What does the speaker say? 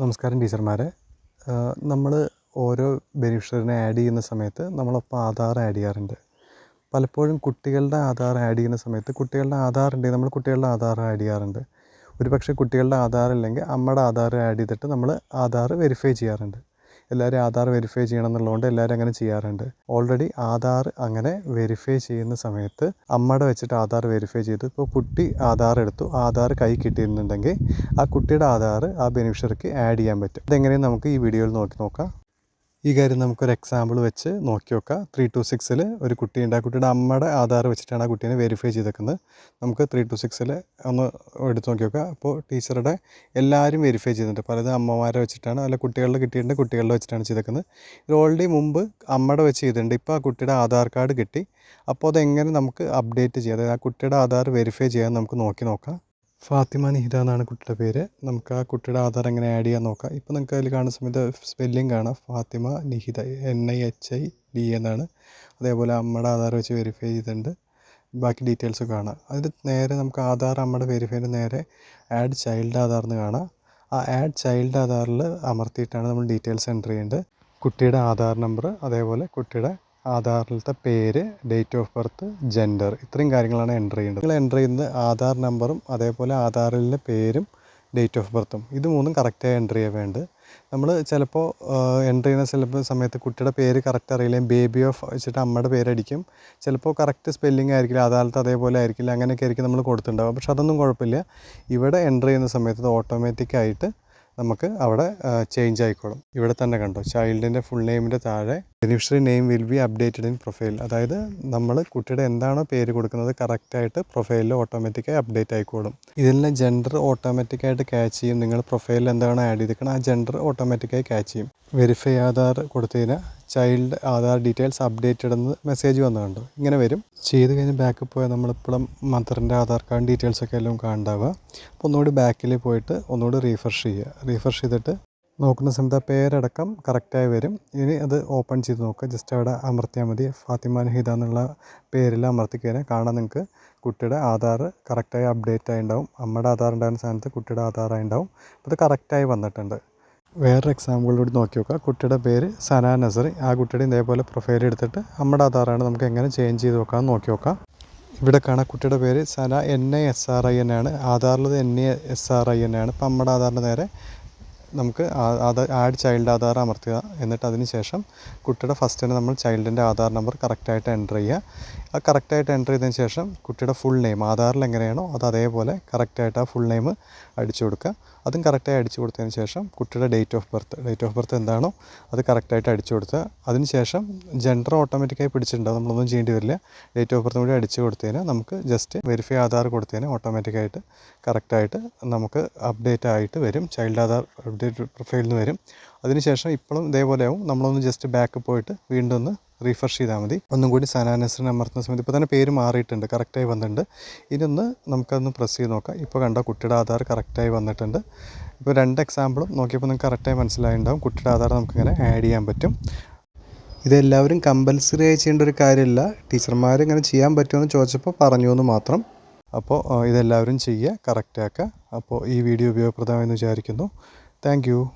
നമസ്കാരം ടീച്ചർമാരെ. നമ്മൾ ഓരോ ബെനിഫിഷ്യറിനെ ആഡ് ചെയ്യുന്ന സമയത്ത് നമ്മളൊപ്പം ആധാർ ആഡ് ചെയ്യാറുണ്ട്. പലപ്പോഴും കുട്ടികളുടെ ആധാർ ആഡ് ചെയ്യുന്ന സമയത്ത് കുട്ടികളുടെ ആധാർ ഉണ്ടെങ്കിൽ നമ്മൾ കുട്ടികളുടെ ആധാർ ആഡ് ചെയ്യാറുണ്ട്. ഒരു പക്ഷേ കുട്ടികളുടെ ആധാർ ഇല്ലെങ്കിൽ അമ്മയുടെ ആധാർ ആഡ് ചെയ്തിട്ട് നമ്മൾ ആധാർ വെരിഫൈ ചെയ്യാറുണ്ട്. എല്ലാവരും ആധാർ വെരിഫൈ ചെയ്യണം എന്നുള്ളതുകൊണ്ട് എല്ലാവരും അങ്ങനെ ചെയ്യാറുണ്ട്. ഓൾറെഡി ആധാർ അങ്ങനെ വെരിഫൈ ചെയ്യുന്ന സമയത്ത് അമ്മയുടെ വെച്ചിട്ട് ആധാർ വെരിഫൈ ചെയ്തു. ഇപ്പോൾ കുട്ടി ആധാർ എടുത്തു. ആധാർ കൈ കിട്ടിയിരുന്നുണ്ടെങ്കിൽ ആ കുട്ടിയുടെ ആധാർ ആ ബെനിഫിഷ്യറിക്ക് ആഡ് ചെയ്യാൻ പറ്റും. അതെങ്ങനെയും നമുക്ക് ഈ വീഡിയോയിൽ നോക്കി നോക്കാം. ഈ കാര്യം നമുക്കൊരു എക്സാമ്പിൾ വെച്ച് നോക്കി നോക്കാം. ത്രീ ടു സിക്സിൽ ഒരു കുട്ടിയുണ്ട് ആ കുട്ടിയുടെ അമ്മയുടെ ആധാർ വെച്ചിട്ടാണ് ആ കുട്ടീനെ വെരിഫൈ ചെയ്തേക്കുന്നത്. നമുക്ക് ത്രീ ടു സിക്സിൽ ഒന്ന് എടുത്ത് നോക്കി നോക്കാം. അപ്പോൾ ടീച്ചറുടെ എല്ലാവരും വെരിഫൈ ചെയ്തിട്ടുണ്ട്. പലതും അമ്മമാരെ വെച്ചിട്ടാണ് അല്ല കുട്ടികളുടെ കിട്ടിയിട്ടുണ്ട് കുട്ടികളുടെ വെച്ചിട്ടാണ് ചെയ്തേക്കുന്നത്. ഇത് ഓൾറെഡി മുമ്പ് അമ്മയുടെ വെച്ച് ചെയ്തിട്ടുണ്ട്. ഇപ്പോൾ ആ കുട്ടിയുടെ ആധാർ കാർഡ് കിട്ടി. അപ്പോൾ അതെങ്ങനെ നമുക്ക് അപ്ഡേറ്റ് ചെയ്യാം? അതായത് ആ കുട്ടിയുടെ ആധാർ വെരിഫൈ ചെയ്യാൻ നമുക്ക് നോക്കി നോക്കാം. ഫാത്തിമ നിഹിര എന്നാണ് കുട്ടിയുടെ പേര്. നമുക്ക് ആ കുട്ടിയുടെ ആധാർ എങ്ങനെ ആഡ് ചെയ്യാൻ നോക്കാം. ഇപ്പോൾ നിങ്ങൾക്ക് അതിൽ കാണുന്ന സമയത്ത് സ്പെല്ലിംഗ് കാണാം. Fathima Nihitha N I H I D എന്നാണ്. അതേപോലെ അമ്മയുടെ ആധാർ വെച്ച് വെരിഫൈ ചെയ്തിട്ടുണ്ട്. ബാക്കി ഡീറ്റെയിൽസ് കാണാം. അതിൽ നേരെ നമുക്ക് ആധാർ അമ്മയുടെ വെരിഫൈന് നേരെ ആഡ് ചൈൽഡ് ആധാർ എന്ന് കാണാം. ആ ആഡ് ചൈൽഡ് ആധാറിൽ അമർത്തിയിട്ടാണ് നമ്മൾ ഡീറ്റെയിൽസ് എന്റർ ചെയ്യേണ്ടത്. കുട്ടിയുടെ ആധാർ നമ്പർ അതേപോലെ കുട്ടിയുടെ ആധാറിലത്തെ പേര് ഡേറ്റ് ഓഫ് ബർത്ത് ജെൻഡർ ഇത്രയും കാര്യങ്ങളാണ് എന്റർ ചെയ്യേണ്ടത്. നിങ്ങൾ എന്റർ ചെയ്യുന്നത് ആധാർ നമ്പറും അതേപോലെ ആധാറിലെ പേരും ഡേറ്റ് ഓഫ് ബർത്തും ഇത് മൂന്നും കറക്റ്റായി എന്റർ ചെയ്യാൻ വേണ്ടത്. നമ്മൾ ചിലപ്പോൾ എന്റർ ചെയ്യുന്ന ചിലപ്പോൾ സമയത്ത് കുട്ടിയുടെ പേര് കറക്റ്റ് അറിയില്ലെങ്കിൽ ബേബി ഓഫ് വെച്ചിട്ട് അമ്മയുടെ പേരടിക്കും. ചിലപ്പോൾ കറക്റ്റ് സ്പെല്ലിംഗ് ആയിരിക്കില്ല അതാലത്ത് അതേപോലെ ആയിരിക്കില്ല അങ്ങനെയൊക്കെ ആയിരിക്കും നമ്മൾ കൊടുത്തിട്ടുണ്ടാവുക. പക്ഷെ അതൊന്നും കുഴപ്പമില്ല. ഇവിടെ എന്റർ ചെയ്യുന്ന സമയത്ത് ഓട്ടോമാറ്റിക്കായിട്ട് നമുക്ക് അവിടെ ചേഞ്ച് ആയിക്കോളും. ഇവിടെ തന്നെ കണ്ടോ ചൈൽഡിന്റെ ഫുൾ നെയിമിന്റെ താഴെ beneficiary name will be updated in profile അതായത് നമ്മൾ കുട്ടിയുടെ എന്താണോ പേര് കൊടുക്കുന്നത് കറക്റ്റായിട്ട് പ്രൊഫൈലിൽ ഓട്ടോമാറ്റിക്കായി അപ്ഡേറ്റ് ആയിക്കോളും. ഇതിലെ ജെൻഡർ ഓട്ടോമാറ്റിക്കായിട്ട് ക്യാച്ച് ചെയ്യും. നിങ്ങൾ പ്രൊഫൈലിൽ എന്താണോ ആഡ് ചെയ്തിരിക്കണം ആ ജെൻഡർ ഓട്ടോമാറ്റിക്കായി ക്യാച്ച് ചെയ്യും. വെരിഫൈ ആധാർ കൊടുത്തതിന് ചൈൽഡ് ആധാർ ഡീറ്റെയിൽസ് അപ്ഡേറ്റഡ് എന്ന് മെസ്സേജ് വന്നു ഇങ്ങനെ വരും. ചെയ്ത് കഴിഞ്ഞ് ബാക്കിൽ പോയാൽ നമ്മളിപ്പോഴും മദറിന്റെ ആധാർ കാർഡ് ഡീറ്റെയിൽസ് ഒക്കെ എല്ലാം കാണുണ്ടാവുക. അപ്പോൾ ഒന്നുകൂടി ബാക്കിൽ പോയിട്ട് ഒന്നുകൂടി റീഫ്രഷ് ചെയ്യുക. റീഫ്രഷ് ചെയ്തിട്ട് നോക്കുന്ന സമയത്ത് ആ പേരടക്കം കറക്റ്റായി വരും. ഇനി അത് ഓപ്പൺ ചെയ്ത് നോക്കുക. ജസ്റ്റ് അവിടെ അമർത്തിയാൽ മതി. ഫാത്തിമ നഹിദ എന്നുള്ള പേരിൽ അമർത്തി കഴിഞ്ഞാൽ കാണാൻ നിങ്ങൾക്ക് കുട്ടിയുടെ ആധാർ കറക്റ്റായി അപ്ഡേറ്റ് ആയി ഉണ്ടാവും. അമ്മയുടെ ആധാർ ഉണ്ടായിരുന്ന സ്ഥാനത്ത് കുട്ടിയുടെ ആധാറായി ഉണ്ടാവും. അത് കറക്റ്റായി വന്നിട്ടുണ്ട്. വേറൊരു എക്സാമ്പിൾ കൂടി നോക്കി നോക്കുക കുട്ടിയുടെ പേര് സന നസറി ആ കുട്ടിയുടെ ഇതേപോലെ പ്രൊഫൈൽ എടുത്തിട്ട് നമ്മുടെ ആധാറാണ് നമുക്ക് എങ്ങനെ ചേഞ്ച് ചെയ്ത് നോക്കാം നോക്കി നോക്കാം. ഇവിടെ കാണാം കുട്ടിയുടെ പേര് Sana N A S R I N ആണ്. ആധാറിലത് N A S R I N ആണ്. അപ്പം നമ്മുടെ ആധാറിന്റെ നേരെ നമുക്ക് ആധാർ ആഡ് ചൈൽഡ് ആധാർ അമർത്തുക. എന്നിട്ട് അതിന് ശേഷം കുട്ടിയുടെ ഫസ്റ്റ് തന്നെ നമ്മൾ ചൈൽഡിന്റെ ആധാർ നമ്പർ കറക്റ്റായിട്ട് എന്റർ ചെയ്യുക. ആ കറക്റ്റായിട്ട് എന്റർ ചെയ്തതിന് ശേഷം കുട്ടിയുടെ ഫുൾ നെയിം ആധാറിൽ എങ്ങനെയാണോ അത് അതേപോലെ കറക്റ്റായിട്ട് ആ ഫുൾ നെയിം അടിച്ചു കൊടുക്കുക. അതും കറക്റ്റായി അടിച്ചു കൊടുത്തതിന് ശേഷം കുട്ടിയുടെ date of birth date of birth എന്താണോ അത് കറക്റ്റായിട്ട് അടിച്ചു കൊടുക്കുക. അതിന് ശേഷം ജെൻഡർ ഓട്ടോമാറ്റിക്കായി പിടിച്ചിട്ടുണ്ടാവും നമ്മളൊന്നും ചെയ്യേണ്ടി വരില്ല. ഡേറ്റ് ഓഫ് ബർത്തും കൂടി അടിച്ചു കൊടുത്തതിന് നമുക്ക് ജസ്റ്റ് വെരിഫൈ ആധാർ കൊടുത്തതിന് ഓട്ടോമാറ്റിക്കായിട്ട് കറക്റ്റായിട്ട് നമുക്ക് അപ്ഡേറ്റ് ആയിട്ട് വരും. ചൈൽഡ് ആധാർ അപ്ഡേറ്റ് പ്രൊഫൈലിൽ നിന്ന് വരും. അതിനുശേഷം ഇപ്പോഴും ഇതേപോലെ ആവും. നമ്മളൊന്ന് ജസ്റ്റ് ബാക്ക് പോയിട്ട് വീണ്ടും ഒന്ന് റീഫ്രഷ് ചെയ്താൽ മതി. ഒന്നും കൂടി സനാനസിനെ അമർത്തുന്ന സമയത്ത് ഇപ്പോൾ തന്നെ പേര് മാറിയിട്ടുണ്ട്. കറക്റ്റായി വന്നിട്ടുണ്ട്. ഇതൊന്ന് നമുക്കതൊന്ന് പ്രസ് ചെയ്ത് നോക്കാം. ഇപ്പോൾ കണ്ട കുട്ടിയുടെ ആധാർ കറക്റ്റായി വന്നിട്ടുണ്ട്. ഇപ്പോൾ രണ്ട് എക്സാമ്പിളും നോക്കിയപ്പോൾ നിങ്ങൾക്ക് കറക്റ്റായി മനസ്സിലായിട്ടുണ്ടാവും കുട്ടിയുടെ ആധാർ നമുക്കിങ്ങനെ ആഡ് ചെയ്യാൻ പറ്റും. ഇതെല്ലാവരും കമ്പൽസറി ആയി ചെയ്യേണ്ട ഒരു കാര്യമല്ല ടീച്ചർമാർ ഇങ്ങനെ ചെയ്യാൻ പറ്റുമെന്ന് ചോദിച്ചപ്പോൾ പറഞ്ഞു എന്ന് മാത്രം അപ്പോൾ ഇതെല്ലാവരും ചെയ്യുക കറക്റ്റാക്കുക അപ്പോൾ ഈ വീഡിയോ ഉപയോഗപ്രദമായെന്ന് വിചാരിക്കുന്നു. Thank you.